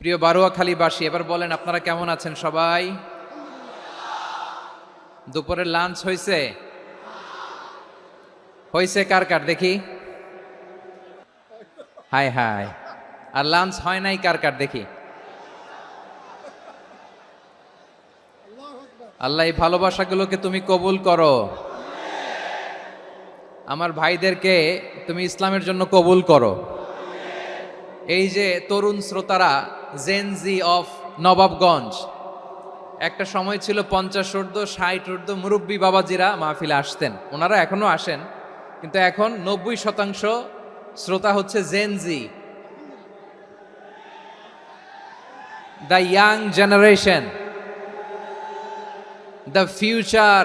প্রিয় বারুয়াখালীবাসী, এবার বলেন আপনারা কেমন আছেন সবাই? দুপুরের লাঞ্চ হয়েছে হয়েছে কার কার? দেখি। High high. আর লাঞ্চ হয় নাই কার কার? দেখি। আল্লাহ এই ভালোবাসাগুলোকে তুমি কবুল করো। আমার ভাইদেরকে তুমি ইসলামের জন্য কবুল করো। এই যে তরুণ শ্রোতারা জেনজি অফ নবাবগঞ্জ, একটা সময় ছিল পঞ্চাশ ঊর্ধ্ব, ষাট ঊর্ধ্ব মুরব্বী বাবাজিরা মাহফিলে আসতেন। ওনারা এখনও আসেন, কিন্তু এখন নব্বই শতাংশ শ্রোতা হচ্ছে Gen Z the young generation the future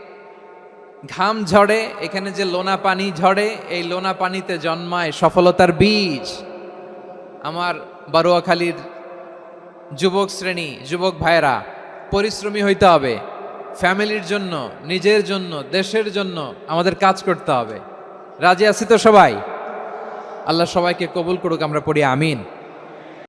ঘাম ঝরে, এখানে যে লোনা পানি ঝরে, এই লোনা পানিতে জন্মায় সফলতার বীজ। আমার বারুয়াখালীর যুবক শ্রেণি, যুবক ভাইয়েরা, পরিশ্রমী হইতে হবে, ফ্যামিলির জন্য, নিজের জন্য, দেশের জন্য আমাদের কাজ করতে হবে। রাজি আছি তো সবাই? আল্লাহ সবাইকে কবুল করুক, আমরা পড়ি আমিন।